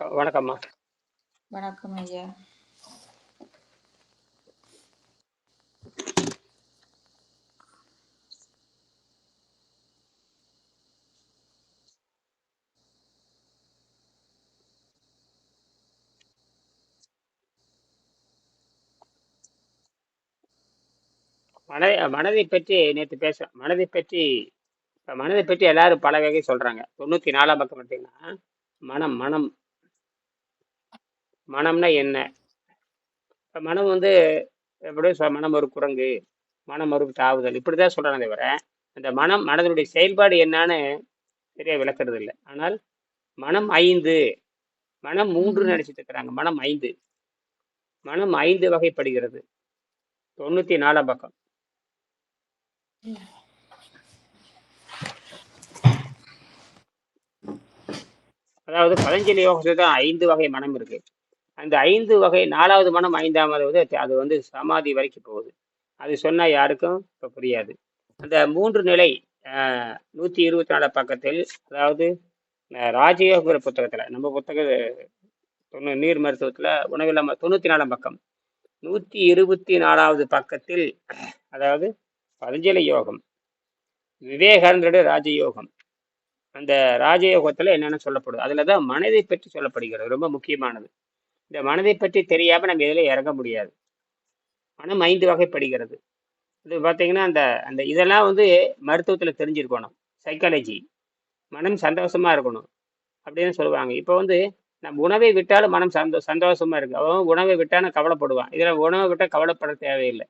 வணக்கம் வணக்கம்மா. வணக்கம் ஐயா. மனதை மனதை பற்றி நேற்று பேசுகிறேன் மனதை பற்றி இப்போ மனதை பற்றி எல்லாரும் பல வகை சொல்கிறாங்க தொண்ணூற்றி நாலாம் பக்கம் பார்த்தீங்கன்னா மனம் மனம் மனம்னா என்ன? இப்போ மனம் வந்து எப்படியும் மனம் ஒரு குரங்கு மனம் ஒரு தாவுதல் இப்படி தான் சொல்கிறாங்க தவிர அந்த மனம் மனதனுடைய செயல்பாடு என்னன்னு சரியாக விளக்குறது இல்லை. ஆனால் மனம் ஐந்து மனம் மூன்று. நினைச்சிட்டு இருக்கிறாங்க மனம் ஐந்து. மனம் ஐந்து வகைப்படுகிறது. தொண்ணூற்றி நாலாம் பக்கம். அதாவது பதஞ்சலி யோகத்தில் தான் ஐந்து வகை மனம் இருக்கு. அந்த ஐந்து வகை நாலாவது மனம் ஐந்தாவது அது வந்து சமாதி வரைக்கும் போகுது. அது சொன்னால் யாருக்கும் இப்போ புரியாது. அந்த மூன்று நிலை நூற்றி இருபத்தி நாலு பக்கத்தில் அதாவது ராஜயோகங்கிற புத்தகத்தில் நம்ம புத்தக தொண்ணூ நீர் மருத்துவத்தில் உணவில்லாம தொண்ணூற்றி நாலாம் பக்கம் நூற்றி இருபத்தி நாலாவது பக்கத்தில் அதாவது பதஞ்சலி யோகம் விவேகானந்தருடைய ராஜயோகம். அந்த ராஜயோகத்தில் என்னென்ன சொல்லப்படுது அதில் தான் மனதை பற்றி சொல்லப்படுகிறது ரொம்ப முக்கியமானது. இந்த மனதை பற்றி தெரியாமல் நம்ம இதில் இறங்க முடியாது. மனம் ஐந்து வகைப்படுகிறது. இது பார்த்தீங்கன்னா அந்த அந்த இதெல்லாம் வந்து மருத்துவத்தில் தெரிஞ்சிருக்கணும் சைக்காலஜி மனம் சந்தோஷமா இருக்கணும் அப்படின்னு சொல்லுவாங்க. இப்போ வந்து நம்ம உணவை விட்டாலும் மனம் சந்தோ சந்தோஷமாக இருக்குது அவன் உணவை விட்டாலும் கவலைப்படுவான். இதில் உணவை விட்டால் கவலைப்பட தேவையில்லை.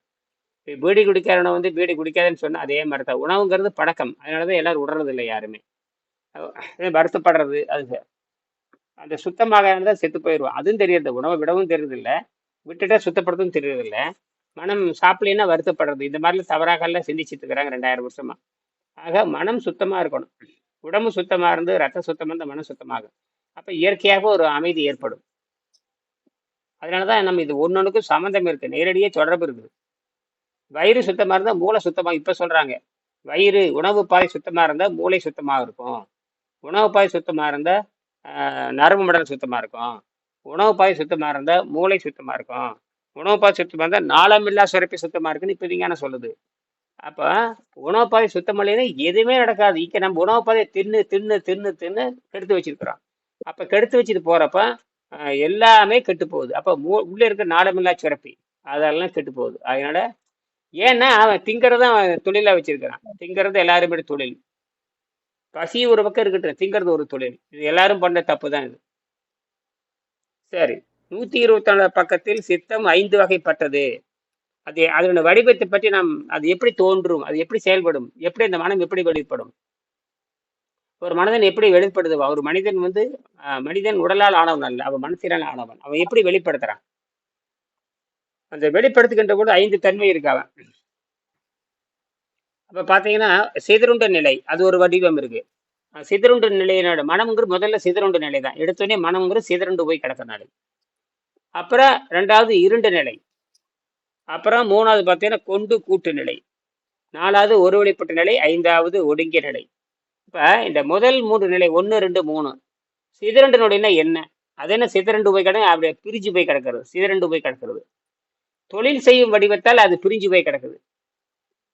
இப்போ பீடி குடிக்காரனை வந்து பீடி குடிக்காதுன்னு சொன்னால் அதே மாதிரி தான் உணவுங்கிறது பழக்கம். அதனால தான் எல்லோரும் விடுறது இல்லை யாருமே. வருத்தப்படுறது அது அந்த சுத்தமாக இருந்தால் செத்து போயிடுவோம் அதுவும் தெரியறது உணவை விடவும் தெரியறதில்ல விட்டுட்டா சுத்தப்படுத்தவும் தெரியறதில்ல மனம் சாப்பிடலைன்னா வருத்தப்படுறது. இந்த மாதிரிலாம் தவறாக எல்லாம் சிந்திச்சுட்டு இருக்கிறாங்க ரெண்டாயிரம் வருஷமா. ஆக மனம் சுத்தமாக இருக்கணும். உடம்பு சுத்தமாக இருந்து ரத்த சுத்தமாக இருந்தால் மனம் சுத்தமாகும். அப்போ இயற்கையாக ஒரு அமைதி ஏற்படும். அதனால தான் நம்ம இது ஒன்னொன்றுக்கும் சம்மந்தம் இருக்குது நேரடியே தொடர்பு இருக்குது. வயிறு சுத்தமாக இருந்தால் மூளை சுத்தமாக இப்போ சொல்கிறாங்க வயிறு உணவு பாதை சுத்தமாக இருந்தால் மூளை சுத்தமாக இருக்கும். உணவு பாதை சுத்தமாக இருந்தால் நரம்பு மண்டலம் சுத்தமாக இருக்கும். உணவு பாய் சுத்தமாக இருந்தால் மூளை சுத்தமாக இருக்கும். உணவு பாய் சுத்தமாக இருந்தால் நாளமில்லா சுரப்பி சுத்தமாக இருக்குன்னு இப்போ விஞ்ஞானம் சொல்லுது. அப்போ உணவு பாதை சுத்தம் இல்லைன்னா எதுவுமே நடக்காது. இங்கே நம்ம உணவு பாதையை தின்னு தின்னு தின்னு தின்னு கெடுத்து வச்சிருக்கிறோம். அப்போ கெடுத்து வச்சுட்டு போகிறப்ப எல்லாமே கெட்டு போகுது. அப்போ மூ- உள்ளே இருக்க நாளமில்லா சுரப்பி அதெல்லாம் கெட்டு போகுது. அதனால ஏன்னா அவன் திங்கறத அவன் தொழிலாக வச்சிருக்கிறான். திங்கிறது எல்லாருமே தொழில். பசி ஒரு பக்கம் இருக்கட்டும் திங்கிறது ஒரு தொழில். இது எல்லாரும் பண்ண தப்பு தான் இது. சரி. நூத்தி இருபத்தி நாலு பக்கத்தில் சித்தம் ஐந்து வகைப்பட்டது. அது அதனுடைய வடிவத்தை பற்றி நாம் அது எப்படி தோன்றும் அது எப்படி செயல்படும் எப்படி அந்த மனம் எப்படி வெளிப்படும்? ஒரு மனிதன் எப்படி வெளிப்படுது? ஒரு மனிதன் வந்து மனிதன் உடலால் ஆனவன் அல்ல அவன் மனசினால் ஆனவன். அவன் எப்படி வெளிப்படுத்துறான்? அந்த வெளிப்படுத்துகின்ற கூட ஐந்து தன்மை இருக்கு அவன். அப்ப பாத்தீங்கன்னா சிதறுண்ட நிலை அது ஒரு வடிவம் இருக்கு. அஹ் சிதறுண்ட நிலையினோட மனம்ங்கிற முதல்ல சிதறுண்ட நிலை தான் எடுத்தோடனே மனம்ங்கிற சிதறுண்டு போய் கிடக்கிற அப்புறம் ரெண்டாவது இருண்ட நிலை. அப்புறம் மூணாவது பார்த்தீங்கன்னா கொண்டு கூட்டு நிலை. நாலாவது ஒரு வழிப்பட்ட நிலை ஐந்தாவது ஒடுங்கிய நிலை. இப்போ இந்த முதல் மூன்று நிலை ஒன்று ரெண்டு மூணு. சிதறண்டு நொடினா என்ன? அது என்ன சிதறண்டு போய் கிடக்கு? அப்படியே பிரிஞ்சு போய் கிடக்கிறது. சிதறண்டு போய் கிடக்கிறது. தொழில் செய்யும் வடிவத்தால் அது பிரிஞ்சு போய் கிடக்குது.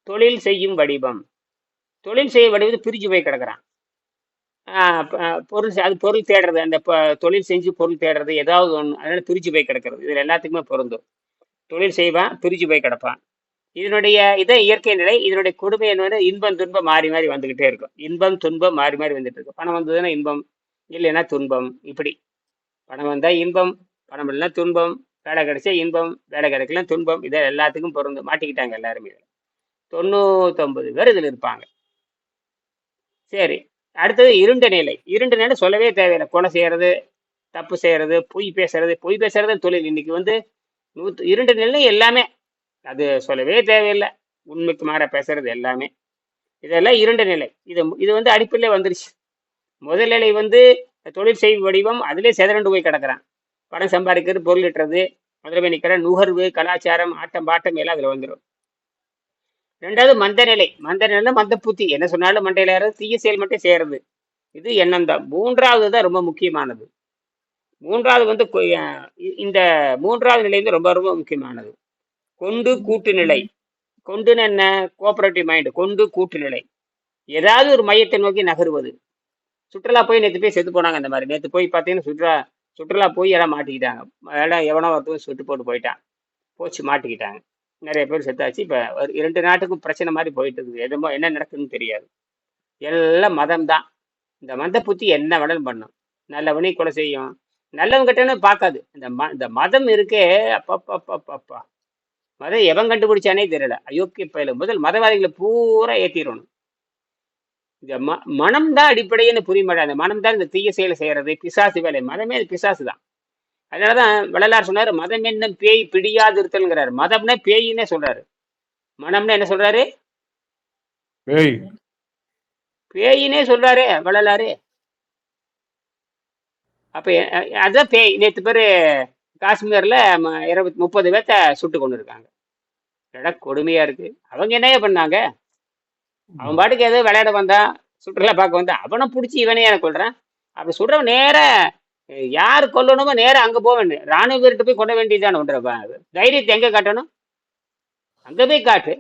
தொழில் செய்யும் வடிவம். தொழில் செய்யும் வடிவத்தை பிரிஞ்சு போய் கிடக்குறான். பொருள் அது பொருள் தேடுறது அந்த தொழில் செஞ்சு பொருள் தேடுறது ஏதாவது ஒன்று அதனால பிரிஞ்சு போய் கிடக்கிறது. இதில் எல்லாத்துக்குமே பொருந்தும். தொழில் செய்வான் பிரிஞ்சு போய் கிடப்பான். இதனுடைய இதை இயற்கை நிலை. இதனுடைய கொடுமை என்னன்னா இன்பம் துன்பம் மாறி மாறி வந்துகிட்டே இருக்கும். இன்பம் துன்பம் மாறி மாறி வந்துட்டு இருக்கும். பணம் வந்ததுன்னா இன்பம் இல்லைன்னா துன்பம். இப்படி. பணம் வந்தால் இன்பம் பணம் இல்லைன்னா துன்பம். வேலை கிடைச்சா இன்பம் வேலை கிடைக்கலாம் துன்பம். இதை எல்லாத்துக்கும் பொருந்து மாட்டிக்கிட்டாங்க எல்லாருமே. தொண்ணூத்தொன்பது பேர் இதில் இருப்பாங்க. சரி அடுத்தது இருண்ட நிலை. இருண்ட நிலை சொல்லவே தேவையில்லை. கொலை செய்கிறது தப்பு செய்கிறது பொய் பேசுறது. பொய் பேசுறது தொழில் இன்னைக்கு வந்து நூத்து இருண்ட நிலை எல்லாமே. அது சொல்லவே தேவையில்லை. உண்மைக்கு மாற பேசுறது எல்லாமே. இதெல்லாம் இருண்ட நிலை. இது இது வந்து அடிப்பிலே வந்துருச்சு. முதல் நிலை வந்து தொழில் செய்யும் வடிவம் அதிலே சிதறண்டு போய் கிடக்குறான். பணம் சம்பாதிக்கிறது பொருள் இட்டுறது அதில் போய் நிற்கிற நுகர்வு கலாச்சாரம் ஆட்டம் பாட்டம் எல்லாம் அதில் வந்துடும் ரெண்டாவது மந்த நிலை மந்த நிலை மந்த புத்தி என்ன சொன்னாலும் மண்டையில் ஏறது தீய செயல் மட்டும் செய்யறது. இது எண்ணம் தான் மூன்றாவது தான் ரொம்ப முக்கியமானது. மூன்றாவது வந்து இந்த மூன்றாவது நிலை வந்து ரொம்ப ரொம்ப முக்கியமானது. கொண்டு கூட்டு நிலை. கொண்டுன்னு என்ன? கோஆபரேட்டிவ் மைண்டு கொண்டு கூட்டு நிலை. ஏதாவது ஒரு மையத்தை நோக்கி நகருவது. சுற்றுலா போய் நேற்று போய் செத்து போனாங்க அந்த மாதிரி. நேற்று போய் பார்த்தீங்கன்னா சுற்றுலா சுற்றுலா போய் எல்லாம் மாட்டிக்கிட்டாங்க. எல்லாம் எவனோ ஒருத்தர் சுட்டு போட்டு போயிட்டான். போச்சு மாட்டிக்கிட்டாங்க. நிறைய பேர் செத்தாச்சு. இப்போ ஒரு இரண்டு நாட்டுக்கும் பிரச்சனை மாதிரி போயிட்டு இருக்குது எதுமோ என்ன நடக்குதுன்னு தெரியாது. எல்லாம் மதம் தான் இந்த மத புத்தி என்ன வேணாலும் பண்ணும். நல்லவனே கொலை செய்யும். நல்லவன் பார்க்காது. இந்த ம இந்த மதம் இருக்கே அப்பப்பப்பப்பா மதம் எவன் கண்டுபிடிச்சானே தெரியல. அயோக்கிய பயில முதல் மதவாதிகளை பூரா ஏற்றிடணும் இந்த ம மனம் தான் அடிப்படைன்னு புரிய மாட்டேன் அந்த மனம் தான் இந்த தீய செயலை செய்யறது. பிசாசு வேலை. மதமே அது பிசாசு தான் அதனாலதான் வள்ளலார் சொன்னாரு மதம் என்ன பேய் பிடியாது இருத்தல்ங்கிறாரு மதம்னா பேயின்னே சொல்றாரு. மனம்னா என்ன சொல்றாரு? பேய். பேயினே சொல்றாரு வள்ளலாரு. அப்ப அதான் பேய். நேத்து பேரு காஷ்மீர்ல இருபத்தி முப்பது பேர்த்த சுட்டு கொண்டு இருக்காங்க எடா கொடுமையா இருக்கு. அவங்க என்னையா பண்ணாங்க? அவன் பாட்டுக்கு ஏதோ விளையாட வந்தான். சுற்றுலா பார்க்க வந்தா அவனை பிடிச்சி இவனே எனக்கு கொள்றான் அப்ப சுடுறவன் நேர யார் கொல்லணுமோ நேரம் அங்க போக வேண்டிய ராணுவ வீரர்கிட்ட போய் கொள்ள வேண்டியதுதான் ஒன்றப்ப தைரியத்தை எங்க காட்டணும்? அங்க போய் காட்டு.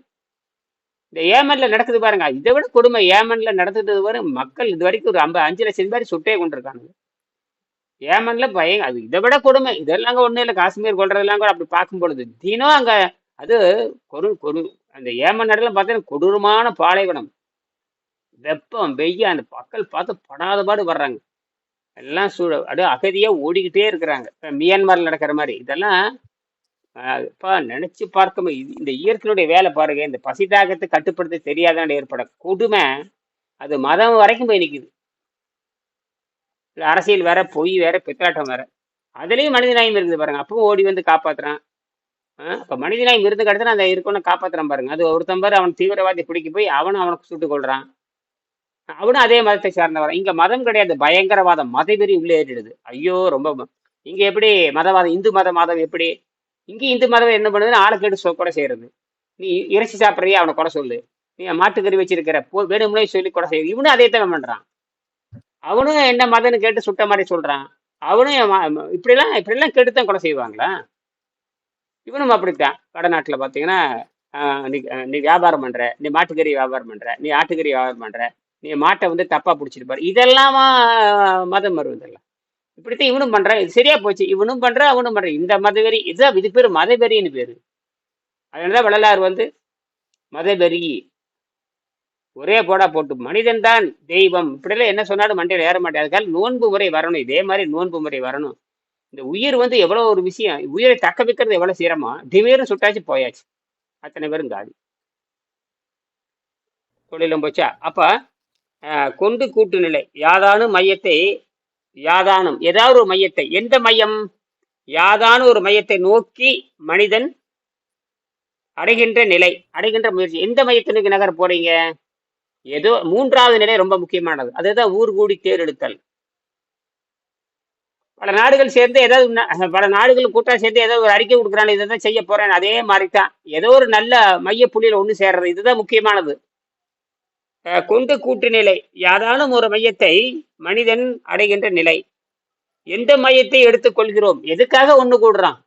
இந்த ஏமன்ல நடக்குது பாருங்க இதை விட கொடுமை ஏமன்ல நடந்துட்டு வரும் மக்கள் இது வரைக்கும் ஒரு ஐம்பது அஞ்சு லட்சம் பேர் சுட்டே கொண்டிருக்காங்க ஏமன்ல பயம் அது இதை விட கொடுமை. இதெல்லாம் ஒன்றும் இல்லை காஷ்மீர் கொள்றதெல்லாம் கூட அப்படி பார்க்கும் பொழுது தினம் அங்க அது கொரு கொரு அந்த ஏமன் இடத்துல பார்த்தீங்கன்னா கொடூரமான பாலைவனம். வெப்பம் வெய்ய அந்த மக்கள் பார்த்து படாத பாடு வர்றாங்க. எல்லாம் சூழ அப்படியே அகதியா ஓடிக்கிட்டே இருக்கிறாங்க. இப்போ மியான்மரில் நடக்கிற மாதிரி. இதெல்லாம் இப்போ நினைச்சு பார்க்க இது- இந்த இயற்கையினுடைய வேலை பாருங்க. இந்த பசி தாகத்தை கட்டுப்படுத்த தெரியாதான் ஏற்பட கொடுமை அது மதம் வரைக்கும் போய் நிக்குது. அரசியல் வேற பொய் வேற பித்தலாட்டம் வேற. அதுலேயும் மனித நியாயம் இருக்குது பாருங்க. அப்பவும் ஓடி வந்து காப்பாத்துறான். ஆ, அப்ப மனித நியாயம் இருந்து கிடத்துல அந்த இருக்கணும் காப்பாத்துறான் பாருங்க. அது ஒருத்தன் பாரு அவன் தீவிரவாதி பிடிக்க போய் அவனும் அவனுக்கு சுட்டுக் கொள்றான் அவனும் அதே மதத்தை சார்ந்தவன். இங்க மதம் கிடையாது. பயங்கரவாதம். மதவெறி உள்ளே ஏறிடுது. ஐயோ ரொம்ப இங்க எப்படி மதவாதம் இந்து மத மதம் எப்படி? இங்க இந்து மதம் என்ன பண்ணுதுன்னு ஆளை கேட்டு கொலை செய்யறது. நீ இறைச்சி சாப்பிட்றியா? அவனை கொலை சொல்லு. நீ மாட்டுக்கறி வச்சிருக்கிற. போ வேணும்னே சொல்லி கொலை செய்ய இவனும் அதே தான் பண்றான். அவனும் என்ன மதம்னு கேட்டு சுட்ட மாதிரி சொல்றான். அவனும் இப்படிலாம் இப்படிலாம் கேட்டு தான் கொலை செய்வாங்களா? இவனும் அப்படித்தான். வடநாட்டுல பாத்தீங்கன்னா ஆஹ், நீ நீ வியாபாரம் பண்ற. நீ மாட்டுக்கறி வியாபாரம் பண்ற. நீ ஆட்டுக்கறி வியாபாரம் பண்ற. மாட்டை வந்து தப்பா பிடிச்சிருப்பாரு இதெல்லாமா மதம் மதம் இதெல்லாம்? இப்படித்தான் இவனும் பண்றான். இது சரியா போச்சு. இவனும் பண்ணுறான் அவனும் பண்ணுறான் இந்த மதவெறி இதுதான் இது பேர் மதவெறின்னு பேரு. அதனாலதான் வள்ளலார் வந்து மதவெறி. ஒரே போடா போட்டு மனிதன் தான் தெய்வம். இப்படிலாம் என்ன சொன்னாலும் மண்டையில் ஏற மாட்டேன். அதுக்காக நோன்பு முறை வரணும். இதே மாதிரி நோன்பு முறை வரணும். இந்த உயிர் வந்து எவ்வளோ ஒரு விஷயம். உயிரை தக்க வைக்கிறது எவ்வளோ சிரமம். திடீர்னு சுட்டாச்சு போயாச்சு. அத்தனை பேரும் காலி. தொழிலும் போச்சா? அப்போ கொண்டு கூட்டு நிலை. யாதானும் மையத்தை யாதானும் ஏதாவது ஒரு மையத்தை எந்த மையம்? யாதானு ஒரு மையத்தை நோக்கி மனிதன் அடைகின்ற நிலை அடைகின்ற முயற்சி. எந்த மையத்தினுக்கு நகர போறீங்க? ஏதோ மூன்றாவது நிலை ரொம்ப முக்கியமானது. அதுதான் ஊர் கூடி தேர்தெடுத்தல் பல நாடுகள் சேர்ந்து ஏதாவது பல நாடுகள் கூட்டம் சேர்ந்து ஏதோ ஒரு அறிக்கை கொடுக்குறாங்க இதை தான் செய்ய போறேன். அதே மாதிரி தான் ஏதோ ஒரு நல்ல மைய புள்ளியில ஒன்று சேர்றது இதுதான் முக்கியமானது. கொண்டு கூட்டு நிலை. யாதானும் ஒரு மையத்தை மனிதன் அடைகின்ற நிலை. எந்த மையத்தை எடுத்துக்கொள்கிறோம் எதுக்காக ஒன்று கூடுறான்?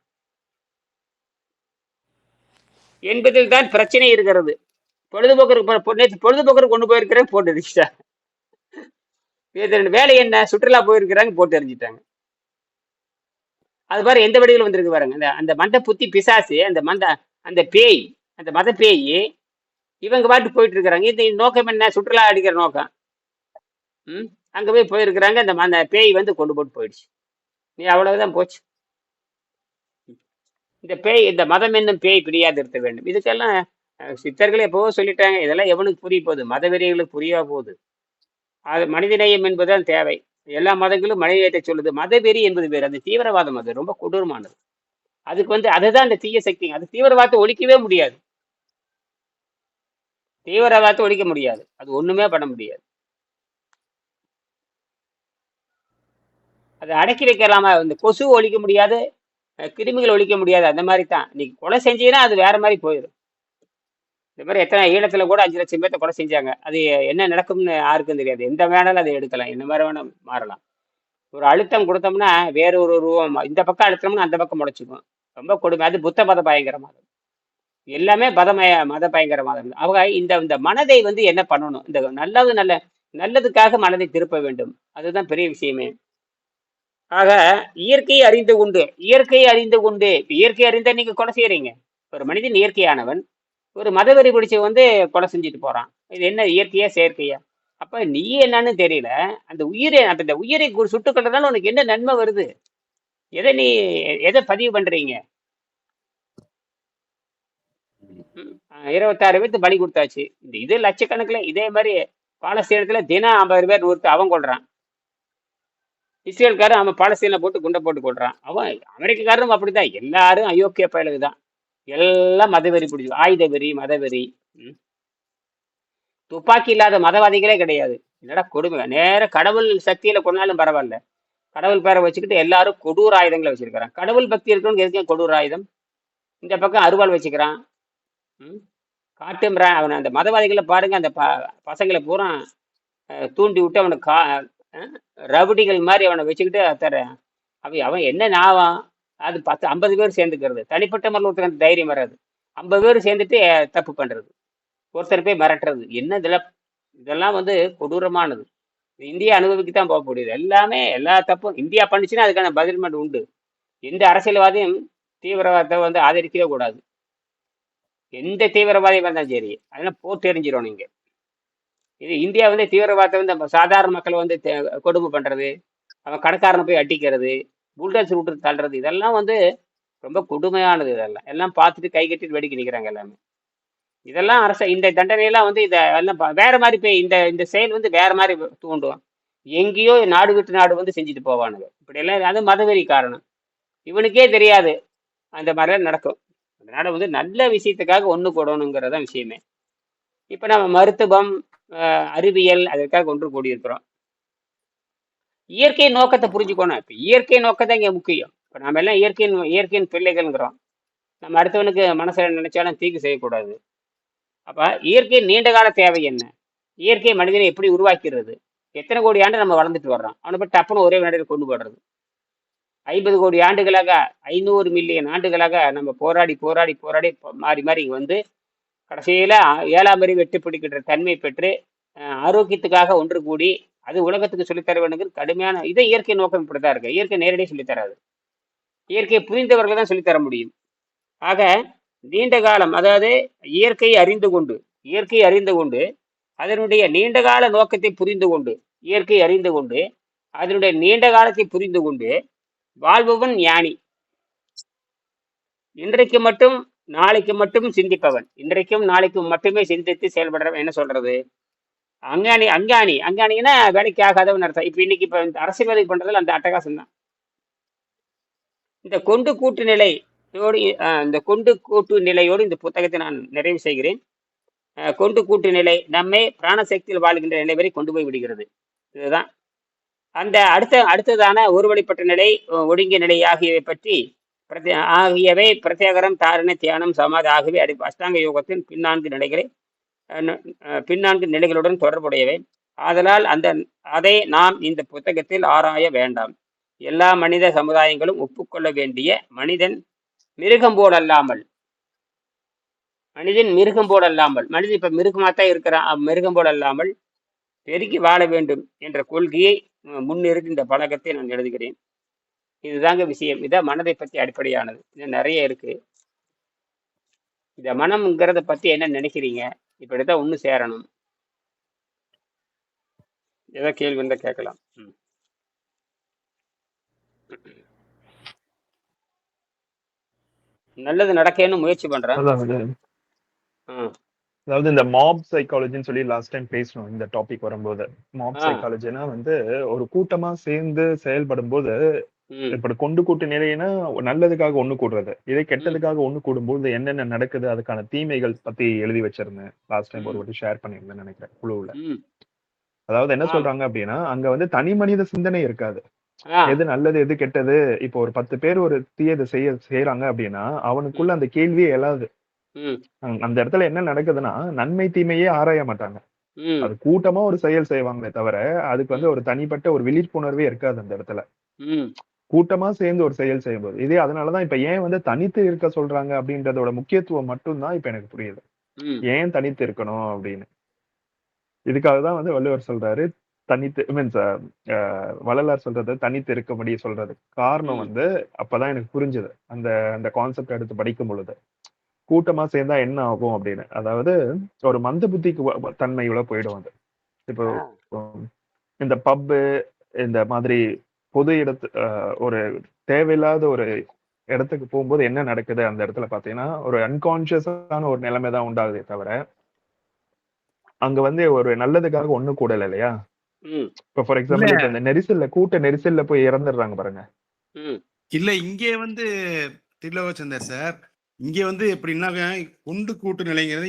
என்பதில் தான் பிரச்சனை இருக்கிறது. பொழுதுபோக்கு நேற்று பொழுதுபோக்கு கொண்டு போயிருக்கிறேன் போட்டு எரிச்சிட்டாங்க வேலை என்ன? சுற்றுலா போயிருக்கிறாங்க போட்டு எரிஞ்சிட்டாங்க. அது பாரு எந்த வடிவில் வந்திருக்கு பாருங்க. அந்த அந்த மந்த புத்தி பிசாசு அந்த மந்த அந்த பேய் அந்த மத பேய் இவங்க பாட்டு போயிட்டு இருக்கிறாங்க இந்த நோக்கம் என்ன? சுற்றுலா அடிக்கிற நோக்கம். ம்? அங்கே போய் போயிருக்கிறாங்க. அந்த அந்த பேய் வந்து கொண்டு போட்டு போயிடுச்சு. நீ அவ்வளவுதான் போச்சு. இந்த பேய் இந்த மதம் என்னும் பேய் பிடியாது இருக்க வேண்டும். இதுக்கெல்லாம் சித்தர்கள் எப்பவோ சொல்லிட்டாங்க. இதெல்லாம் எவனுக்கு புரிய போகுது? மதவெறிகளுக்கு புரியா போகுது. அது மனிதநேயம் என்பதுதான் தேவை. எல்லா மதங்களும் மனிதநேயத்தை சொல்லுது. மதவெறி என்பது வேறு. அது தீவிரவாதம் அது. ரொம்ப கொடூரமானது. அதுக்கு வந்து அதுதான் அந்த தீய சக்தி. அது தீவிரவாதத்தை ஒழிக்கவே முடியாது. தீவிரவாதத்தை ஒழிக்க முடியாது. அது ஒண்ணுமே பண்ண முடியாது. அதை அடக்கி வைக்கலாமா? இந்த கொசு ஒழிக்க முடியாது. கிருமிகள் ஒழிக்க முடியாது. அந்த மாதிரி தான். நீ கொலை செஞ்சீங்கன்னா அது வேற மாதிரி போயிடும். இந்த மாதிரி எத்தனை ஈழத்துல கூட அஞ்சு லட்சம் பேர்த்த கொலை செஞ்சாங்க. அது என்ன நடக்கும்னு யாருக்கும் தெரியாது. எந்த வேணாலும் அதை எடுக்கலாம். என்ன மாதிரி வேணாலும் மாறலாம். ஒரு அழுத்தம் கொடுத்தோம்னா வேற ஒரு ரூபம் இந்த பக்கம் அழுத்தம்னா அந்த பக்கம் முளைச்சிக்கும். ரொம்ப கொடுமை. அது புத்த மத பயங்கரமாக எல்லாமே பதமய மத பயங்கரமானது அவங்க இந்த இந்த மனதை வந்து என்ன பண்ணணும்? இந்த நல்லது நல்ல நல்லதுக்காக மனதை திருப்ப வேண்டும். அதுதான் பெரிய விஷயமே. ஆக இயற்கையை அறிந்து கொண்டு இயற்கையை அறிந்து கொண்டு இயற்கை அறிந்த நீங்க கொலை செய்யறீங்க. ஒரு மனிதன் இயற்கையானவன். ஒரு மதவெறி பிடிச்ச வந்து கொலை செஞ்சுட்டு போறான். இது என்ன இயற்கையா செயற்கையா? அப்ப நீ என்னன்னு தெரியல. அந்த உயிரை அப்ப இந்த உயிரை சுட்டுக்கொண்டதால உனக்கு என்ன நன்மை வருது? எதை நீ எதை பதிவு பண்றீங்க ம், அஹ் இருபத்தாறு பேர்த்து பலி கொடுத்தாச்சு. இந்த இது லட்சக்கணக்கில் இதே மாதிரி பாலஸ்தீனத்தில் தினம் ஐம்பது பேர் நூறு அவன் கொள்றான் இஸ்ரேல்காரன் அவன் பாலஸ்தீனில் போட்டு குண்டை போட்டு கொள்றான் அவன் அமெரிக்கக்காரனும் அப்படிதான் எல்லாரும் அயோக்கிய பயலுக்கு தான். எல்லாம் மதவெறி பிடிச்சி ஆயுத வெறி மதவெறி ம். துப்பாக்கி இல்லாத மதவாதிகளே கிடையாது. என்னடா கொடுமை? நேர கடவுள் சக்தியில கொண்டாலும் பரவாயில்ல. கடவுள் பேரை வச்சுக்கிட்டு எல்லாரும் கொடூர ஆயுதங்களை வச்சிருக்கிறான். கடவுள் பக்தி இருக்கணும்னு எதுக்கும் கொடூர ஆயுதம் இந்த பக்கம் அருவாள் வச்சுக்கிறான். ம். காட்டும்றான். அவனை அந்த மதவாதிகளை பாருங்க அந்த ப பசங்களை பூரா தூண்டி விட்டு அவனை கா ரவுடிகள் மாதிரி அவனை வச்சுக்கிட்டு தர்றேன் அவன் அவன் என்ன நாவான் அது பத்து ஐம்பது பேர் சேர்ந்துக்கிறது. தனிப்பட்ட முறையில் ஒருத்தர் அந்த தைரியம் வராது. ஐம்பது பேர் சேர்ந்துட்டு தப்பு பண்ணுறது ஒருத்தர் போய் மிரட்டுறது. என்ன இதெல்லாம் இதெல்லாம் வந்து கொடூரமானது. இந்தியா அனுபவிக்கு தான் போக முடியுது எல்லாமே எல்லா தப்பும் இந்தியா பண்ணுச்சுன்னா அதுக்கான பதில்மெண்ட் உண்டு. எந்த அரசியல்வாதியும் தீவிரவாதத்தை வந்து ஆதரிக்கவே கூடாது. எந்த தீவிரவாதி வந்தாலும் சரி அதெல்லாம் போட்டு எறிஞ்சிரும் நீங்க. இது இந்தியா வந்து தீவிரவாதத்தை வந்து நம்ம சாதாரண மக்களை வந்து தே- கொடுமை பண்றது அவன் கடைக்காரனை போய் அட்டிக்கிறது புல்டர்ஸ் விட்டு தள்ளுறது இதெல்லாம் வந்து ரொம்ப கொடுமையானது இதெல்லாம். எல்லாம் பார்த்துட்டு கை கட்டிட்டு வெடிக்க நிற்கிறாங்க எல்லாமே. இதெல்லாம் அரச இந்த தண்டனையெல்லாம் வந்து இதை எல்லாம் வேற மாதிரி போய் இந்த இந்த செயல் வந்து வேற மாதிரி தூண்டுவான். எங்கேயோ நாடு விட்டு நாடு வந்து செஞ்சுட்டு போவானுங்க. இப்படி எல்லாம் அது மதவெறி காரணம். இவனுக்கே தெரியாது. அந்த மாதிரிலாம் நடக்கும். அதனால வந்து நல்ல விஷயத்துக்காக ஒன்று கூடணுங்கிறதான் விஷயமே. இப்போ நம்ம மருத்துவம் அறிவியல் அதற்காக ஒன்று கூடியிருக்கிறோம். இயற்கை நோக்கத்தை புரிஞ்சுக்கணும். இப்போ இயற்கை நோக்கத்தை இங்கே முக்கியம். இப்போ நம்ம எல்லாம் இயற்கையின் இயற்கையின் பிள்ளைகள்ங்கிறோம். நம்ம அடுத்தவனுக்கு மனசில் நினைச்சாலும் தீங்கு செய்யக்கூடாது. அப்போ இயற்கையின் நீண்ட கால தேவை என்ன? இயற்கை மனிதனை எப்படி உருவாக்கிறது? எத்தனை கோடி ஆண்டு நம்ம வளர்ந்துட்டு வர்றோம்? அவனை போய் டப்புன்னு ஒரே வினாடியில் கொண்டு போடுறது ஐம்பது கோடி ஆண்டுகளாக ஐநூறு மில்லியன் ஆண்டுகளாக நம்ம போராடி போராடி போராடி மாறி மாறி வந்து கடைசியில் ஏழாம் அறிவு வெட்டு பிடிக்கின்ற தன்மை பெற்று ஆரோக்கியத்துக்காக ஒன்று கூடி அது உலகத்துக்கு சொல்லித்தர வேண்டுங்கிற கடுமையான இதை இயற்கை நோக்கம் இப்படி தான் இருக்குது இயற்கை நேரடியாக சொல்லித்தராது இயற்கையை புரிந்தவர்கள் தான் சொல்லித்தர முடியும். ஆக நீண்ட காலம் அதாவது இயற்கையை அறிந்து கொண்டு இயற்கையை அறிந்து கொண்டு அதனுடைய நீண்ட கால நோக்கத்தை புரிந்து கொண்டு இயற்கையை அறிந்து கொண்டு அதனுடைய நீண்ட காலத்தை புரிந்து கொண்டு வாழ்பவன் ஞானி. இன்றைக்கு மட்டும் நாளைக்கு மட்டும் சிந்திப்பவன். இன்றைக்கும் நாளைக்கும் மட்டுமே சிந்தித்து செயல்படுறவன் என்ன சொல்றது? அங்காணி அங்காணி அங்காணின்னா வேலைக்கு ஆகாதவன் அர்த்தம். இப்ப இன்னைக்கு இப்ப இந்த அரசியல்வாதி பண்றதுல அந்த அட்டகாசம் தான் இந்த கொண்டு கூட்டு நிலையோடு இந்த கொண்டு கூட்டு நிலையோடு இந்த புத்தகத்தை நான் நிறைவு செய்கிறேன். கொண்டு கூட்டு நிலை நம்மை பிராணசக்தியில் வாழ்கின்ற நிலை வரை கொண்டு போய் விடுகிறது. இதுதான். அந்த அடுத்த அடுத்ததான ஒருவழிப்பட்ட நிலை ஒடுங்கிய நிலை ஆகியவை பற்றி பிரதி ஆகியவை பிரத்யேகரம் தாரண தியானம் சமாதி ஆகியவை அடி அஷ்டாங்க யோகத்தின் பின்னான்கு நிலைகளை பின்னான்கு நிலைகளுடன் தொடர்புடையவை. ஆதலால் அந்த அதை நாம் இந்த புத்தகத்தில் ஆராய வேண்டாம். எல்லா மனித சமுதாயங்களும் ஒப்புக்கொள்ள வேண்டிய மனிதன் மிருகம் போல் அல்லாமல் மனிதன் மிருகம் போல் அல்லாமல் மனிதன் இப்ப மிருகமாத்தான் இருக்கிறான் மிருகம் போல் அல்லாமல் பெருகி வாழ வேண்டும் என்ற கொள்கையை முன்னிறுத்தி இந்த பழக்கத்தை நான் எழுதுகிறேன். இதுதாங்க விஷயம். இதான் மனதை பற்றி அடிப்படையானது. இது நிறைய இருக்கு. இந்த மனம்ங்கிறத பத்தி என்ன நினைக்கிறீங்க? இப்படிதான் ஒண்ணு சேரணும். ஏதோ கேள்வி இருந்தா கேட்கலாம். ம். நல்லது நடக்கன்னு முயற்சி பண்றேன். அதாவது இந்த மாப் சைக்காலஜின்னு சொல்லி லாஸ்ட் டைம் பேசணும் இந்த டாபிக் வரும்போது மாப். சைக்காலஜினா வந்து ஒரு கூட்டமா சேர்ந்து செயல்படும் போது ம். இப்படி கொண்டு கூட்டு நிலையினா நல்லதுக்காக ஒண்ணு கூடுறது இதே கெட்டதுக்காக ஒண்ணு கூடும்போது என்னென்ன நடக்குது அதுக்கான தீமைகள் பத்தி எழுதி வச்சிருந்தேன் லாஸ்ட் டைம் ஒரு. வாட்டி ஷேர் பண்ணியிருந்தேன் நினைக்கிறேன் குழுவுல. அதாவது என்ன. சொல்றாங்க அப்படின்னா அங்க வந்து தனி மனித சிந்தனை இருக்காது. எது நல்லது எது கெட்டது இப்போ ஒரு பத்து பேர் ஒரு தீயதை செய்ய செய்யறாங்க அப்படின்னா அவனுக்குள்ள அந்த கேள்வியே எழாது ம். அந்த இடத்துல என்ன நடக்குதுன்னா நன்மை தீமையே ஆராய மாட்டாங்க. ம். அது கூட்டமா ஒரு செயல் செய்வாங்களே தவிர அதுக்கு வந்து ஒரு தனிப்பட்ட ஒரு விழிப்புணர்வே இருக்காது அந்த இடத்துல. ம். கூட்டமா சேர்ந்து ஒரு செயல் செய்யும்போது. இதே அதனாலதான் இப்ப ஏன் வந்து தனித்து இருக்க சொல்றாங்க அப்படின்றதோட முக்கியத்துவம் மட்டும்தான் இப்ப எனக்கு புரியுது. ம். ஏன் தனித்து இருக்கணும் அப்படின்னு. இதுக்காக தான் வந்து வள்ளுவர் சொல்றாரு தனித்து மீன்ஸ் வள்ளலார் சொல்றது தனித்து இருக்கும்படி சொல்றது. காரணம் ம். வந்து அப்பதான் எனக்கு புரிஞ்சுது. அந்த அந்த கான்செப்ட் எடுத்து படிக்கும் பொழுது. கூட்டமா சேர்ந்தா என்ன ஆகும் அப்படின்னு. அதாவது ஒரு மந்த புத்திக்கு தன்மையுள்ள போயிடும் அது. இப்போ. இந்த பப்பு இந்த மாதிரி பொது இடத்து ஒரு தேவையில்லாத ஒரு இடத்துக்கு போகும்போது என்ன நடக்குது? அந்த இடத்துல பாத்தீங்கன்னா ஒரு அன்கான்சியஸான ஒரு நிலைமை தான் உண்டாகுதே தவிர அங்க வந்து ஒரு நல்லதுக்காக ஒண்ணு கூடல இல்லையா? இப்ப ஃபார் எக்ஸாம்பிள் இந்த நெரிசல்ல கூட்ட நெரிசல்ல போய் இறந்துடுறாங்க பாருங்க. ம். இல்ல இங்கே வந்து திலோச்சந்தர் சார் இங்கே வந்து எப்படின்னா கொண்டு கூட்டு நிலைங்கிறது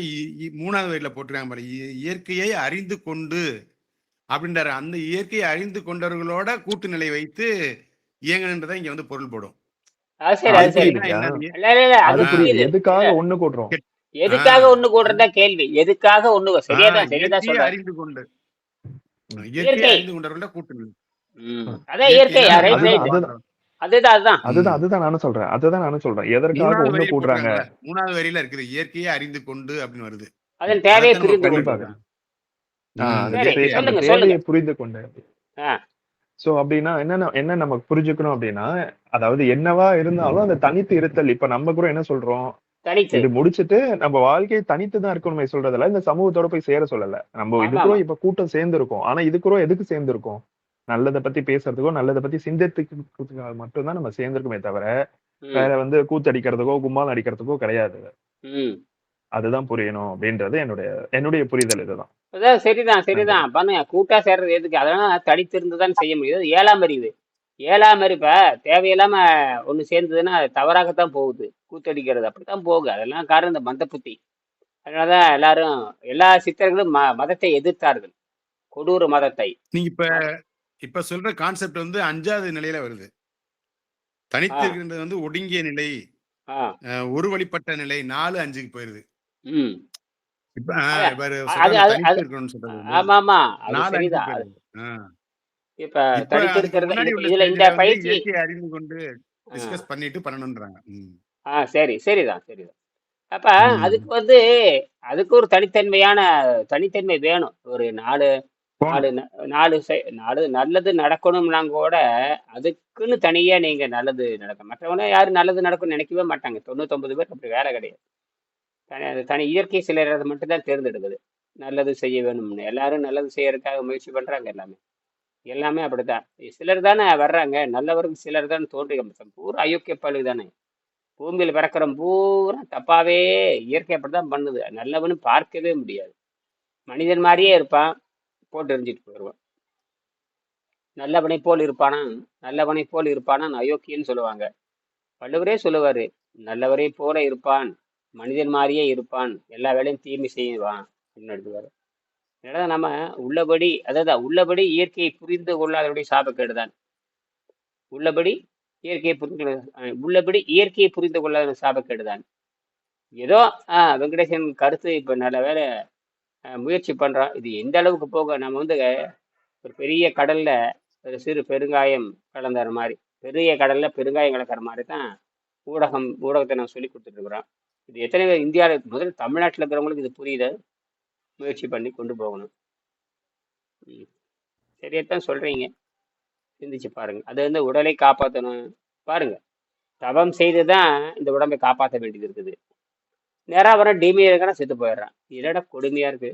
மூணாவது வரியில போட்டிருக்காங்க பாரு. இயற்கையை அறிந்து கொண்டு அப்படின்றாரு. அந்த இயற்கையை அறிந்து கொண்டவர்களோட கூட்டு நிலை வைத்து இயங்கணுன்றதை இங்க வந்து பொருள் போடும். எதுக்காக ஒண்ணு கூடுறோம் எதுக்காக ஒண்ணு கூடுறதா கேள்வி. எதுக்காக ஒண்ணு சரியாதான் சரியாதான் அறிந்து கொண்டு. இயற்கை. அறிந்து கொண்டவர்களோட கூட்டு நிலை. அதான் இயற்கை. அதுதான், அதுதான். அதுதான் நானும் சொல்றேன். அதுதான் நானும் சொல்றேன். எதற்காக ஒண்ணு கூடுறாங்க. மூணாவது வரியில இருக்குது இயற்கையை அறிந்து கொண்டு அப்படின்னு வருது. அதன் தேவையை புரிந்து கொண்டு. தேவையை. புரிந்து கொண்டு. சோ என்ன என்ன நம்ம புரிஞ்சுக்கணும் அப்படின்னா அதாவது என்னவா இருந்தாலும் அந்த தனித்து இருத்தல். இப்ப நம்ம கூட என்ன சொல்றோம்? இது முடிச்சிட்டு நம்ம வாழ்க்கை தனித்து தான் இருக்கணுமே சொல்றதுல இந்த சமூகத்தோட போய் சேர சொல்லல. நம்ம இதுக்குறோம். இப்ப கூட்டம் சேர்ந்திருக்கோம். ஆனா இதுக்குறோம் எதுக்கு சேர்ந்திருக்கோம்? நல்லதை பத்தி பேசுறதுக்கோ நல்லதை பத்தி சிந்தித்துக்கிறதுக்காக மட்டும்தான் நம்ம சேர்ந்திருக்குமே தவிர வேற வந்து கூத்தடிக்கிறதுக்கோ கும்மால் அடிக்கிறதுக்கோ கிடையாது. ம். அதுதான் புரியணும் அப்படின்றது என்னுடைய என்னுடைய புரிதல் இதுதான். அதான் சரிதான் சரிதான். பண்ணுங்க கூட்டா சேர்றது எதுக்கு? அதெல்லாம் தனித்திருந்து தான் செய்ய முடியுது ஏழாம் அறிவு. ஏழாம் அறிவு இப்ப தேவையில்லாம ஒண்ணு சேர்ந்ததுன்னா அது தவறாகத்தான் போகுது. கூத்தடிக்கிறது அப்படித்தான் போகுது. அதெல்லாம் காரணம் இந்த மந்த புத்தி. அதனாலதான் எல்லாரும் எல்லா சித்தர்களும் ம மதத்தை எதிர்த்தார்கள். கொடூர மதத்தை. நீங்க இப்ப இப்ப சொல்ற கான்செப்ட் வந்து அஞ்சாவது நிலையில வருது. தனித்து. இருக்கின்றது வந்து ஒடுங்கிய நிலை ஒரு வழிப்பட்ட நிலை நாலு அஞ்சுக்கு போயிருது. அறிந்து கொண்டு. டிஸ்கஸ் பண்ணிட்டு பண்ணணும்ன்றாங்க. ஆ சரி சரிதான் சரிதான். அப்ப. அதுக்கு வந்து அதுக்கு ஒரு தனித்தன்மையான தனித்தன்மை வேணும். ஒரு நாலு நாடு நாலு நாலு செய்- நாலு நல்லது நடக்கணும்னா கூட அதுக்குன்னு தனியா நீங்க நல்லது நடக்கும் மற்றவங்க யாரும் நல்லது நடக்கும்னு நினைக்கவே மாட்டாங்க. தொண்ணூத்தொன்பது பேர் அப்படி வேலை கிடையாது. தனி அது தனி இயற்கை சிலர் மட்டும் தான் தேர்ந்தெடுக்குது. நல்லது செய்ய வேணும்னு. எல்லாரும் நல்லது செய்யறதுக்காக முயற்சி பண்றாங்க எல்லாமே. எல்லாமே அப்படித்தான். சிலர் தானே வர்றாங்க. நல்லவருக்கு சிலர் தானே தோன்றி பூரா அயோக்கிய பழு தானே. பூமியில் பிறக்கிற பூரா தப்பாவே இயற்கை அப்படித்தான் பண்ணுது. நல்லவனும் பார்க்கவே முடியாது. மனிதன் மாதிரியே இருப்பான். போட்டு எரிஞ்சிட்டு போயிடுவான். நல்லவனை போல் இருப்பானா நல்லவனை போல் இருப்பானான் அயோக்கியன்னு சொல்லுவாங்க. வள்ளுவரே சொல்லுவாரு நல்லவரை போல இருப்பான் மனிதன் மாதிரியே இருப்பான் எல்லா வேலையும் தீமை செய்வான் அப்படின்னு எடுத்துவாரு அதனால நம்ம உள்ளபடி அதாவது உள்ளபடி இயற்கையை புரிந்து கொள்ளாதவருடைய சாபக்கேடுதான் உள்ளபடி இயற்கையை புரிந்து உள்ளபடி இயற்கையை புரிந்து கொள்ளாத சாபக்கேடுதான் ஏதோ ஆஹ் வெங்கடேசன் கருத்து இப்ப நல்ல வேலை முயற்சி பண்றோம். இது எந்த அளவுக்கு போக நம்ம வந்து ஒரு பெரிய கடல்ல ஒரு சிறு பெருங்காயம் கலந்துற மாதிரி பெரிய கடல்ல பெருங்காயம் கலக்கிற மாதிரி தான் ஊடகம் ஊடகத்தை நம்ம சொல்லி கொடுத்துட்ருக்குறோம். இது எத்தனை பேர் இந்தியாவில் முதல்ல தமிழ்நாட்டில் இருக்கிறவங்களுக்கு இது புரியுது. முயற்சி பண்ணி கொண்டு போகணும். ம். சரியாத்தான் சொல்றீங்க. சிந்திச்சு பாருங்க. அது வந்து உடலை காப்பாற்றணும் பாருங்க. தவம் செய்து தான் இந்த உடம்பை காப்பாற்ற வேண்டியது இருக்குது. நேராக வர டிமியாக செத்து போயிடுறான். இதோட கொடுமையா இருக்கு?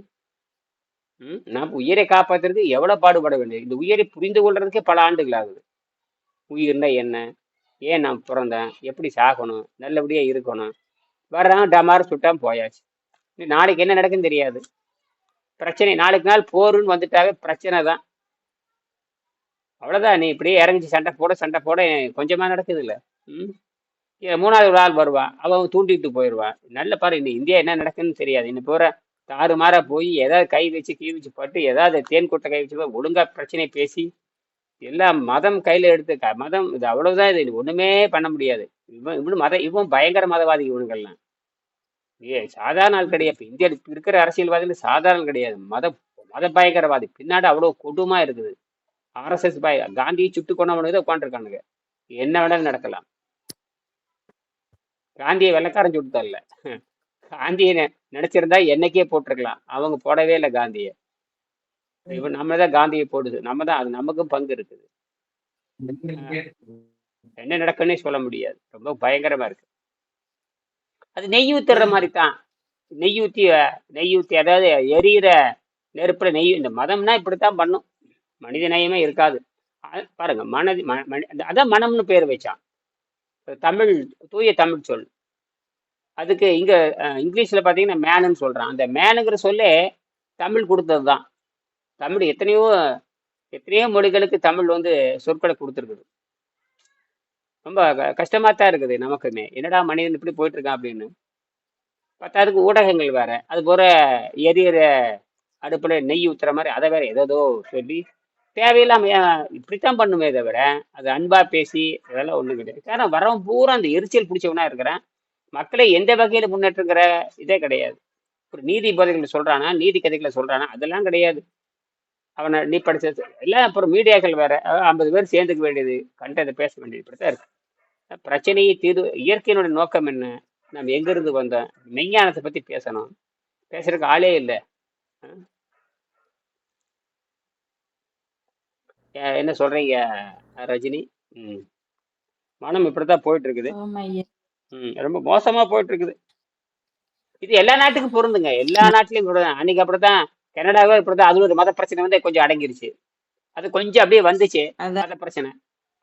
ம் நாம் உயிரை காப்பாத்துறதுக்கு எவ்வளோ பாடுபட வேண்டியது இந்த உயிரை புரிந்து கொள்றதுக்கே பல ஆண்டுகள் ஆகுது. உயிர்னா என்ன? ஏன் நான் பிறந்தேன் எப்படி சாகணும்? நல்லபடியாக இருக்கணும்? வர்றான் டமார் சுட்டான் போயாச்சு. நாளைக்கு என்ன நடக்குன்னு தெரியாது. பிரச்சனை நாளைக்கு நாள் போருன்னு வந்துட்டாவே பிரச்சனை தான். அவ்வளோதான் நீ இப்படியே இறங்கிச்சு சண்டை போட சண்டை போட கொஞ்சமாக நடக்குது இல்லை ம்? மூணாவது ஒரு ஆள் வருவான் அவன் தூண்டிட்டு போயிடுவான் நல்ல பாரு இன்னும் இந்தியா என்ன நடக்குன்னு தெரியாது. இன்னும் போற தாறுமாறா போய் ஏதாவது கை வச்சு கீ வச்சு பட்டு ஏதாவது தேன் கொட்டை கை வச்சு ஒழுங்கா பிரச்சனை பேசி எல்லாம் மதம் கையில எடுத்து க- மதம் இது அவ்வளவுதான். இது ஒண்ணுமே பண்ண முடியாது. இவன் இவனு மத இவன் பயங்கர மதவாதி இவனுங்கள்லாம். ஏ சாதாரண ஆள் கிடையாது. இப்ப இந்தியாவில் இருக்கிற அரசியல்வாதிகள் சாதாரண கிடையாது. மத மத பயங்கரவாதி. பின்னாடி அவ்வளவு கொடுமா இருக்குது. ஆர்எஸ்எஸ் பாய் காந்தியை சுட்டு கொண்டவனுக்கு உட்காந்துருக்கானுங்க என்ன வேணாலும் நடக்கலாம். காந்தியை வெள்ளக்காரன் சுட்டு தரல காந்தியை நினைச்சிருந்தா என்னைக்கே போட்டிருக்கலாம். அவங்க போடவே இல்லை காந்தியை. இவன் நம்ம தான் காந்தியை போடுது. நம்ம தான் அது நமக்கும் பங்கு இருக்குது. என்ன நடக்குன்னே சொல்ல முடியாது. ரொம்ப பயங்கரமா இருக்கு. அது நெய் ஊத்துற மாதிரி தான். நெய் ஊத்தி நெய் ஊத்தி அதாவது எரியிற நெருப்புல நெய் இந்த மதம்னா இப்படித்தான் பண்ணும். மனித நேயமே இருக்காது. பாருங்க மனது அதான் மனம்னு பேர் வச்சான். தமிழ் தூய தமிழ் சொல். அதுக்கு இங்கே இங்கிலீஷில் பார்த்தீங்கன்னா மேனுன்னு சொல்கிறான் அந்த மேனுங்கிற சொல்லே தமிழ் கொடுத்தது தான் தமிழ் எத்தனையோ எத்தனையோ மொழிகளுக்கு தமிழ் வந்து சொற்களை கொடுத்துருக்குது. ரொம்ப க- தான் இருக்குது நமக்குமே. என்னடா மனிதன் இப்படி போயிட்டுருக்கான் அப்படின்னு. பத்தாவதுக்கு ஊடகங்கள் வேற. அது போகிற எரியற அடுப்பில் நெய் ஊத்துற மாதிரி அதை வேற ஏதோ சொல்லி தேவையில்லாம ஏன்? இப்படித்தான் பண்ணுமே தவிர அது அன்பா பேசி அதெல்லாம் ஒண்ணும் கிடையாது. காரணம் வரவன் பூரா அந்த எரிச்சல் பிடிச்சவனா இருக்கிறேன். மக்களை எந்த வகையில முன்னேற்றுங்கிற இதே கிடையாது. ஒரு நீதி போதைகளை சொல்றானா நீதி கதைகளை சொல்றானா அதெல்லாம் கிடையாது. அவனை நீ படிச்சது எல்லாம் அப்புறம் மீடியாக்கள் வேற ஐம்பது பேர் சேர்ந்துக்க வேண்டியது கண்டதை பேச வேண்டியது இப்படித்தான் இருக்கு. பிரச்சனையை தீர்வு இயற்கையினுடைய நோக்கம் என்ன? நம்ம எங்கிருந்து வந்தோம்? மெய்ஞானத்தை பத்தி பேசணும். பேசுறதுக்கு ஆளே இல்லை. என்ன சொல்றீங்க ரஜினி? ம். மனம் இப்படித்தான் போயிட்டு இருக்குது ம் ரொம்ப மோசமா போயிட்டு இருக்குது இது எல்லா நாட்டுக்கும் பொருந்துங்க. எல்லா நாட்டிலையும் கூட அன்னைக்கு அப்படித்தான் கனடாவே இப்படித்தான் அது ஒரு மத பிரச்சனை வந்து கொஞ்சம் அடங்கிருச்சு. அது கொஞ்சம் அப்படியே வந்துச்சு மத பிரச்சனை.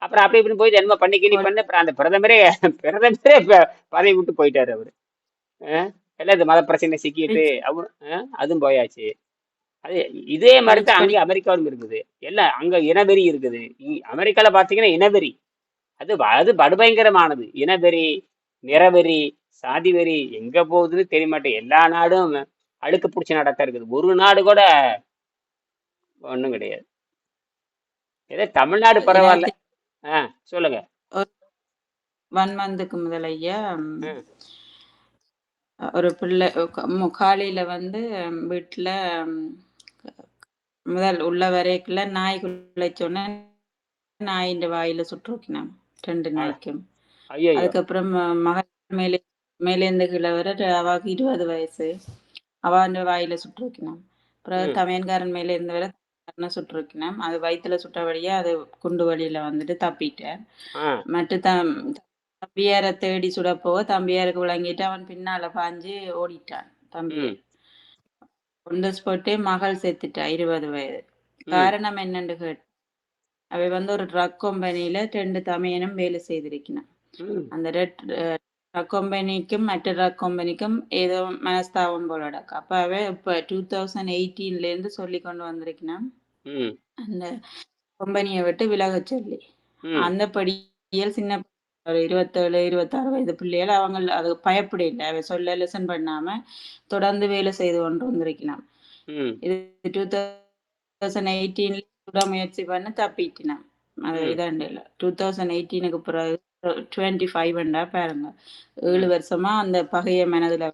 அப்புறம் அப்படி இப்படி போய் என்னமோ பண்ணி கிளி பண்ண அப்புறம் அந்த பிரதமரே பிரதமரே பதவி விட்டு போயிட்டாரு அவரு. எல்லாம் இந்த மத பிரச்சனை சிக்கிட்டு அவரு அதுவும் போயாச்சு. அது இதே மாதிரி தான் அங்கே அமெரிக்காவிலும் இருக்குது. எல்லாம் அங்க இனவெறி இருக்குது. அமெரிக்கால பாத்தீங்கன்னா இனவெறி. அது அது படுபயங்கரமானது. இனவெறி நிறவெறி சாதி வெறி எங்க போகுதுன்னு தெரிய மாட்டேன் எல்லா நாடும் அழுக்கு பிடிச்ச நாடாத்தான் இருக்குது. ஒரு நாடு கூட ஒண்ணும் கிடையாது. ஏதோ தமிழ்நாடு பரவாயில்ல. ஆ சொல்லுங்க. ஒன் மந்த்துக்கு முதல் ஐயா ம், ம். ஒரு பிள்ளை காலையில வந்து வீட்டுல முதல் உள்ள வரைக்குள்ள நாய் குலைச்சோன்னே நாயின் வாயில சுற்றுக்கினான். ரெண்டு நாய்க்கும். ஐயோ அதுக்கப்புறம் மகள் மேலே மேலேந்து கீழே வர அவாக்கு இருபது வயசு. அவாண்ட வாயில சுற்றுக்கினான். அப்புறம். தமையன்காரன் மேலே இருந்து வர சுற்றுக்கினான். அது வயித்துல சுட்டபடியா அது குண்டு வழியில வந்துட்டு தப்பிட்டேன். மற்ற தம் தம்பியாரை தேடி சுட போக தம்பியாருக்கு விளங்கிட்டு அவன் பின்னால பாஞ்சு ஓடிட்டான் தம்பி. கொண்டு ஸ்பாட்டே மகள் செத்துட்டா இருபது வயது. காரணம் என்னன்னு கேட்டு அவை வந்து ஒரு ட்ரக் கம்பெனியில ரெண்டு தமையனும் வேலை செய்திருக்கிறான் ம். அந்த ரெட் ட்ரக் கம்பெனிக்கும் மற்ற ட்ரக் கம்பெனிக்கும் ஏதோ மனஸ்தாபம் போல நடக்கு. அப்ப அவ இப்ப டூ தௌசண்ட் எயிட்டீன்ல இருந்து சொல்லி கொண்டு வந்திருக்கிறான். அந்த கம்பெனியை விட்டு விலகச் சொல்லி. அந்த படியில் சின்ன ஒரு இருபத்தேழு இருபத்தாறு வயது பிள்ளைகள் அவங்க அது பயப்பட இல்லை. அவ சொல்ல லெசன் பண்ணாம தொடர்ந்து வேலை செய்து கொண்டு வந்திருக்கலாம் இது டூ தௌசண்ட் எயிட்டீன்ல சுட முயற்சி பண்ண தப்பிட்டினான் அது. இதாண்டு இல்லை. டூ தௌசண்ட் எயிட்டீனுக்கு பிறகு டுவெண்ட்டி ஃபைவ்ண்டா பாருங்க ஏழு வருஷமா அந்த பகைய மனதுல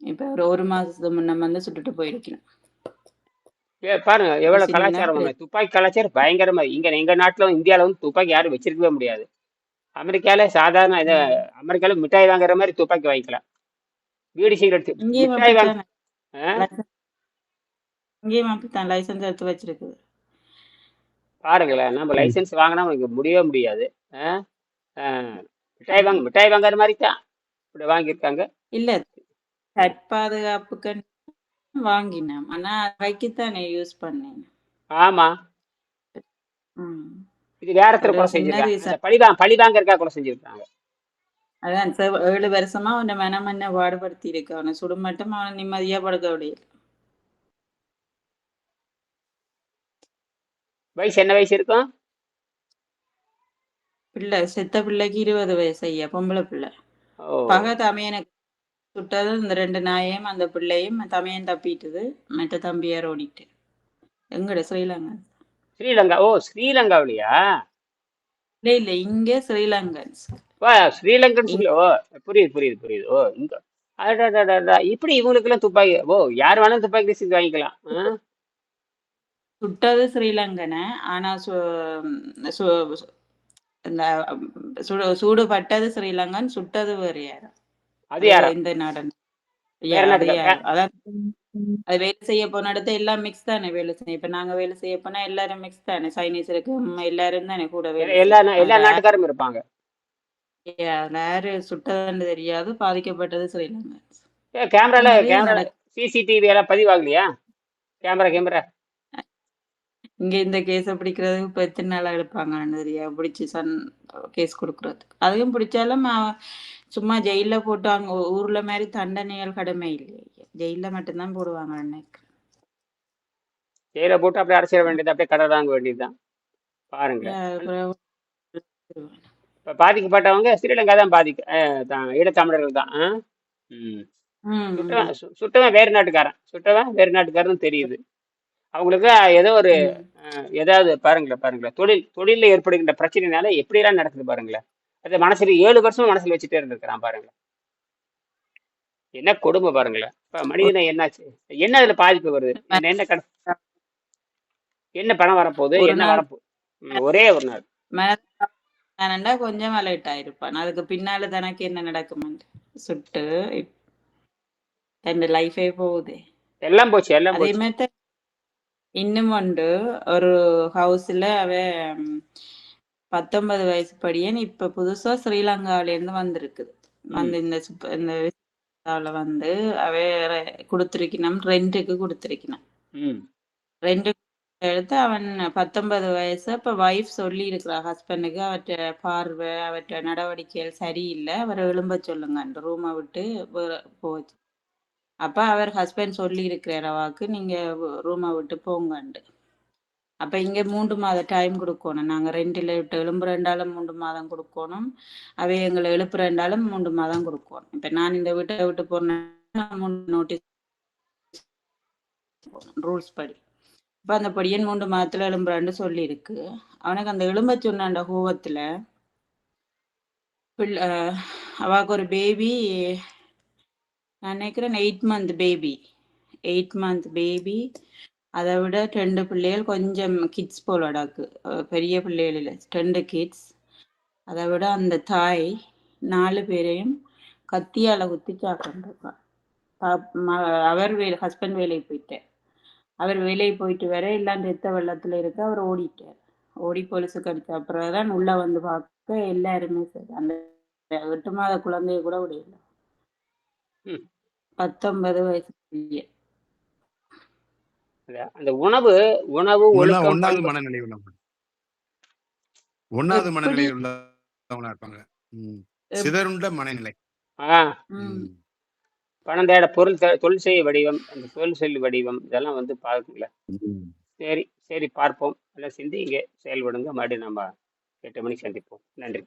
இப்ப ஒரு ஒரு மாசத்துக்கு முன்ன வந்து சுட்டுட்டு போயிருக்கணும் ஏ பாருங்க எவ்வளவு கலாச்சாரம். துப்பாக்கி கலாச்சாரம் பயங்கரமா இங்க எங்க நாட்டுல இந்தியால வந்து துப்பாக்கி யாரும் வச்சிருக்கவே முடியாது. அமெரிக்கால சாதாரண இத அமெரிக்கால மிட்டாய் வாங்குற மாதிரி துப்பாக்கி வாங்கிக்கலாம். வீடு சிகரெட் மிட்டாய் வாங்க இங்கேயும் அப்படித்தான் லைசன்ஸ் எடுத்து வச்சிருக்குது. பாருங்களேன் நம்ம லைசென்ஸ் வாங்கினா இங்க முடியவே முடியாது. மிட்டாய் வாங்க மிட்டாய் வாங்குற மாதிரி தான் இப்படி வாங்கியிருக்காங்க. இல்ல தற்பாதுகாப்புக்கு வாங்கினேன் ஆனா வைக்கத்தானே யூஸ் பண்ணேன். ஆமா. ம். இது வேற ஒருத்தர் கொலை செஞ்சிருக்காங்க reason. அந்த பழி வாங்க பழி வாங்கறதுக்காக கொலை செஞ்சிருக்காங்க. அதான் செவ- ஏழு வருஷமா அவனை மனம் என்ன பாடுபடுத்தி இருக்கு அவனை சுடும் மட்டும் அவனை நிம்மதியா படுக்க முடியல. வயசு என்ன வயசு இருக்கும்? பிள்ளை செத்த பிள்ளைக்கு இருபது வயசு ஐயா பொம்பளை பிள்ளை. பகை தமையனுக்கு சுட்டது இந்த ரெண்டு நாயையும் அந்த பிள்ளையும் தமையன் தப்பிட்டுது மற்ற தம்பியார் ஓடிட்டு. எங்கட ஸ்ரீலங்கா? ஸ்ரீலங்கா? ஓ ஸ்ரீலங்காவிலையா? இல்ல இல்ல இங்க ஸ்ரீலங்கன். வா ஸ்ரீலங்கன் சொல்லி. ஓ புரியுது புரியுது புரியுது. ஓ இங்க. அடடடடடா, இப்படி இவங்களுக்கு எல்லாம் துப்பாக்கி ஓ யார் வேணாலும் துப்பாக்கி லிசன்ஸ் வாங்கிக்கலாம் ஆ? சுட்டது ஸ்ரீலங்கனை ஆனா சு- சு- இந்த சுடு சூடுபட்டது ஸ்ரீலங்கன் சுட்டது வேறு யாரும் அது யாரா? இந்த நாடன் வேற அது நாட்டுக்கார- யாரு? அதான் அது வேலை செய்ய போன இடத்த எல்லாம் மிக்ஸ் தானே வேலை செய்ய இப்ப நாங்க வேலை செய்ய போனா எல்லாரும் மிக்ஸ் தானே? சைனீஸ் இருக்கு எல்லாரும் தானே கூட வேலை எல்லா எல்லா நாட்டுக்காரும் இருப்பாங்க. யாரு சுட்டதுன்னு தெரியாது பாதிக்கப்பட்டது ஏ, கேமரால கேமரா. சிசிடிவி எல்லாம் பதிவாகலையா? கேமரா கேமரா இங்க இந்த கேஸ பிடிக்கிறதுக்கு இப்ப எத்தனை நாளா எடுப்பாங்கன்னு தெரியாது. பிடிச்சி சன் கேஸ் கொடுக்கறதுக்கு. அதையும் பிடிச்சாலும் சும்மா ஜெயில போட்டு அங்க ஊ- ஊர்ல மாதிரி தண்டனைகள் கடமை இல்லையே. ஜெயில மட்டும்தான் போடுவாங்க நினைக்கிறேன் ஜெயில போட்டு அப்படியே அடைச்சிட வேண்டியது அப்படியே கடை வாங்க வேண்டியதுதான். பாருங்க. இப்ப பாதிக்கப்பட்டவங்க ஸ்ரீலங்கா தான் பாதிக்க ஈழத்தமிழர்கள் தான் சுட்டவன் சுட்டவன் வேறு நாட்டுக்காரன். சுட்டவன் வேறு நாட்டுக்காரன் தெரியுது. அவங்களுக்கு ஏதோ ஒரு ஏதாவது பாருங்களேன் பாருங்களேன். தொழில் தொழிலில் ஏற்படுகின்ற பிரச்சனைனால எப்படியெல்லாம் நடக்குது பாருங்களேன். அது மனசுல ஏழு வருஷம் மனசுல வச்சுட்டே இருந்திருக்கிறான் பாருங்களேன். என்ன கொடுமை பாருங்களேன். இப்ப மனிதனை என்னாச்சு? என்ன அதுல பாதிப்பு வருது? என்ன கட என்ன பணம் வரப்போகுது? என்ன வரப்போ ஒரே ஒரு நாள். மனதானண்டா கொஞ்சம் அலர்ட் ஆயிருப்பான். அதுக்கு பின்னால தனக்கு என்ன நடக்குமென்று சுட்டு தன் லைஃபே போகுது. எல்லாம் போச்சு எல்லாம் அதே மாதிரி இன்னும் உண்டு. ஒரு ஹவுஸ்ல அவ ம், பத்தொன்பது வயசு படியன். இப்ப புதுசா ஸ்ரீலங்காவில இருந்து வந்திருக்குது வந்து இந்த இந்த விசால வந்து அவ கொடுத்திருக்கணும் ரெண்டுக்கு கொடுத்திருக்கணும் ரெண்டு எடுத்து அவன் பத்தொன்பது வயசு. அப்ப வைஃப் சொல்லி இருக்கிறா ஹஸ்பண்டுக்கு அவற்ற பார்வை அவற்ற நடவடிக்கைகள் சரியில்லை. அவரை எழும்ப சொல்லுங்க. அந்த ரூமை விட்டு வேற போச்சு. அப்ப அவர் ஹஸ்பண்ட் சொல்லி இருக்கிற வாக்கு நீங்க ரூமை விட்டு போங்கண்டு அப்ப இங்க மூன்று மாத டைம் கொடுக்கணும். நாங்க ரெண்டுல விட்டு எழும்புறண்டாலும் மூன்று மாதம் கொடுக்கணும். அவை எங்களை எழுப்புறண்டாலும் மூன்று மாதம் கொடுக்கணும். இப்ப நான் இந்த வீட்டை விட்டு போன நோட்டீஸ் ரூல்ஸ் படி. இப்ப அந்த படியன் மூன்று மாதத்துல எழும்புறான்னு சொல்லி இருக்கு அவனுக்கு அந்த எலும்ப சொன்ன கோவத்தில் பிள்ளை அவாக்கு ஒரு பேபி நான் நினைக்கிறேன் eight month baby eight month baby அதை விட ரெண்டு பிள்ளைகள் கொஞ்சம் கிட்ஸ் போலடாக்கு பெரிய பிள்ளைகள் இல்லை. ரெண்டு கிட்ஸ் அதை விட அந்த தாய் நாலு பேரையும் கத்தியால குத்தி சாப்பிட்டுருக்கான் அவர் வேலை ஹஸ்பண்ட் வேலைக்கு போயிட்டார். அவர் வேலைக்கு போயிட்டு வர எல்லாம் ரத்த வெள்ளத்துல இருக்கு அவர் ஓடிட்டார். ஓடி போலீஸுக்கு அடிச்ச அப்புறம் தான் உள்ள வந்து பார்க்க எல்லாருமே சரி. அந்த எட்டு மாத குழந்தைய கூட விடையில ம். பத்தொன்பது வயசு பையன். அந்த- உணவு உணவு பண்பு- மனநிலை உள்ளவங்க. எப்படி? மனநிலை உள்ளவங்களா இருப்பாங்க. சிதறுண்ட மனநிலை. பணம் தேட பொருள் தொழில் செய்ய வடிவம் அந்த தொழில் செய்ய வடிவம் இதெல்லாம் வந்து பார்க்கல ம். சரி சரி பார்ப்போம். எல்லாம் சிந்திங்க செயல்படுங்க. மறுபடியும் நம்ம எட்டு மணிக்கு சந்திப்போம். நன்றி.